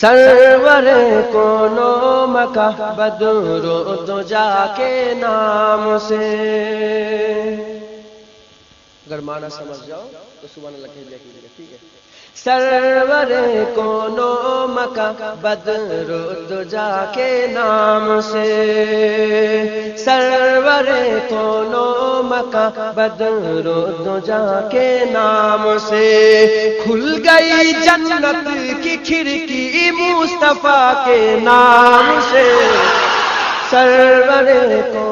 سرور کونو مکہ بدرو تو جا کے نام سے۔ اگر مانا سمجھ جاؤ تو سبحان اللہ کہہ دیا کیجیے، ٹھیک ہے۔ سرور کونو مکہ بدرو تو جا کے نام سے۔ سرور کونو مکہ بدرو تو جا کے نام سے۔ کھل گئی جنت کی کھڑکی مصطفیٰ کے نام سے۔ سرور کونو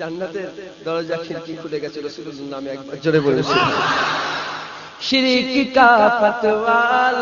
জান্নাতের দরজা খিড়কি খুলে গেছে রসুলের নামে একবার জোরে বলেছে। শিরিক কা ফতওয়া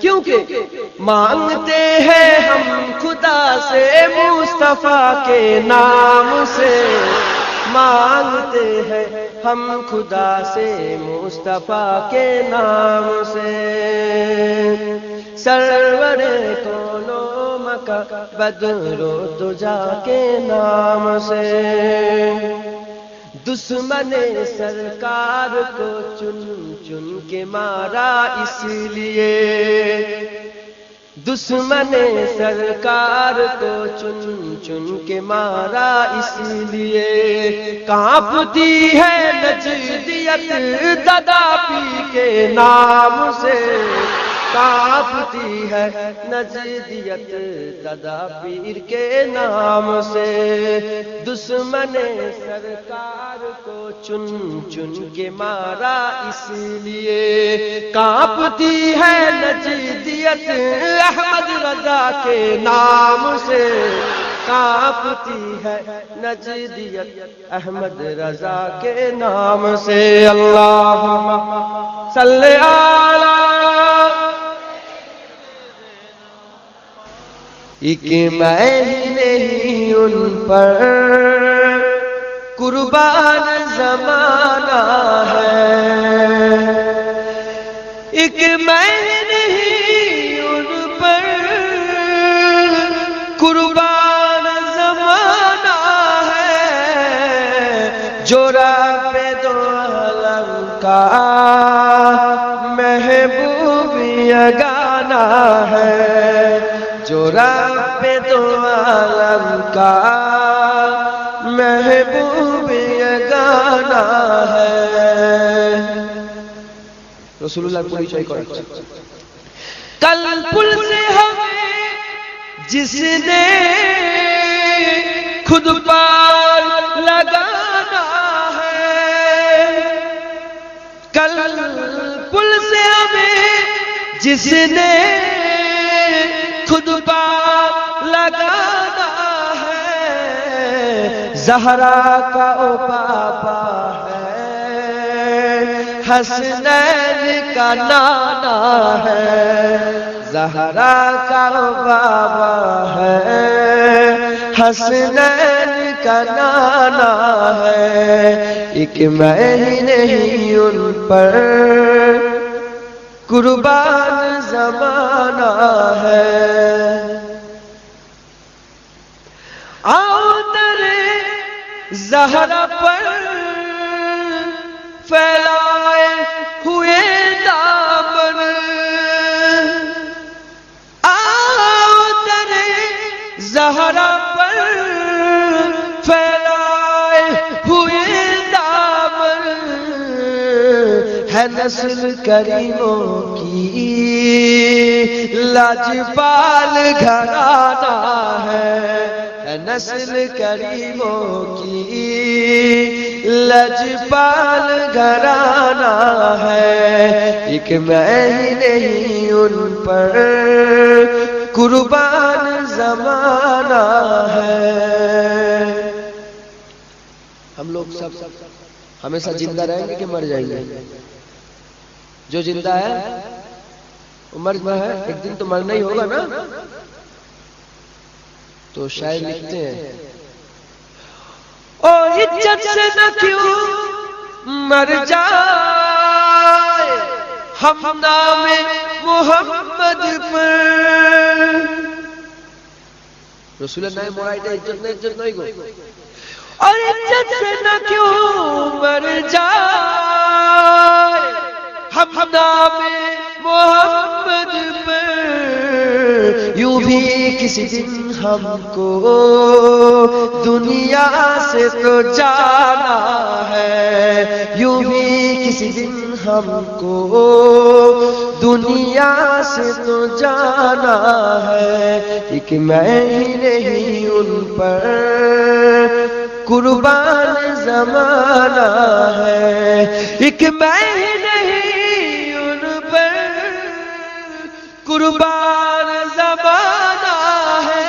کیونکہ مانگتے ہیں ہم خدا سے مصطفیٰ کے نام سے۔ مانگتے ہیں ہم خدا سے مصطفیٰ کے نام سے۔ سرور کونو مکہ بدرو تجا کے نام سے۔ دشمن سرکار کو چن چن کے مارا اس لیے۔ دشمن سرکار کو چن چن کے مارا اس لیے۔ کانپتی ہے نجدیت دادا پی کے نام سے۔ کانپتی ہے نجدیت دادا پیر کے نام سے۔ دشمن سرکار کو چن چن کے مارا اس لیے۔ کانپتی ہے نجدیت احمد رضا کے نام سے۔ کانپتی ہے نجدیت احمد رضا کے نام سے۔ اللہ صلی اللہ ایک میں ہی نہیں ان پر قربان زمانہ ہے۔ ایک میں ہی نہیں ان پر قربان زمانہ ہے۔ جو رب دو عالم کا محبوب گانا ہے۔ جو رب دو عالم کا محبوب گانا ہے۔ رسول اللہ پوری چاہیے کل پل سے ہمیں جس نے خود پار لگانا ہے۔ کل پل سے ہمیں جس نے خود پار لگانا ہے۔ زہرا کا او پاپا ہے۔ حسنین کا نانا ہے۔ زہرا کا بابا ہے۔ حسنین کا نانا ہے۔ ایک میں ہی نہیں ان پر قربان زمانہ ہے۔ آؤ ترے زہرا پر پھیلائے ہوئے دار نسل کریموں کی۔ لاجپال گھرانا ہے نسل کریموں کی۔ لجپال گھرانا ہے ایک میں ہی نہیں ان پر۔ قربان زمانہ ہے۔ ہم لوگ سب ہمیشہ زندہ رہیں گے کہ مر جائیں گے؟ جو زندہ ہے عمر جو ہے ایک دن تو مرنا ہی ہوگا نا تو شاید لکھتے ہیں او عزت سے نہ کیوں مر جائے ہم نام محمد پر رسول اللہ مرائد عزت نہ عزت نہیں گو اور عزت سے نہ کیوں مر جائے آداب محمد پر یوں بھی کسی دن ہم کو دنیا سے تو جانا ہے۔ یوں بھی کسی دن ہم کو دنیا سے تو جانا ہے۔ ایک میں ہی نہیں ان پر قربان زمانہ ہے۔ ایک میں কুরবান জমানা হোরা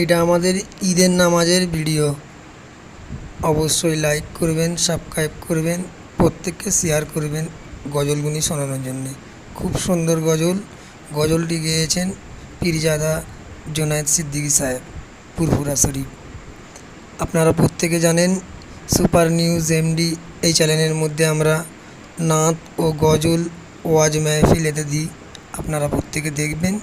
এটা আমাদের ঈদের নামাজের ভিডিও। অবশ্যই লাইক করবেন, সাবস্ক্রাইব করবেন, প্রত্যেককে শেয়ার করবেন গজলগুলি শোনানোর জন্যে। খুব সুন্দর গজল। গজলটি গেয়েছেন পীরজাদা জোনায়েদ সিদ্দিকী সাহেব পুরফুরা শরীফ। আপনারা প্রত্যেকে জানেন, সুপার নিউজ এমডি এই চ্যানেলের মধ্যে আমরা নাত ও গজল ওয়াজ মেহফিল এতে দিই। আপনারা প্রত্যেকে দেখবেন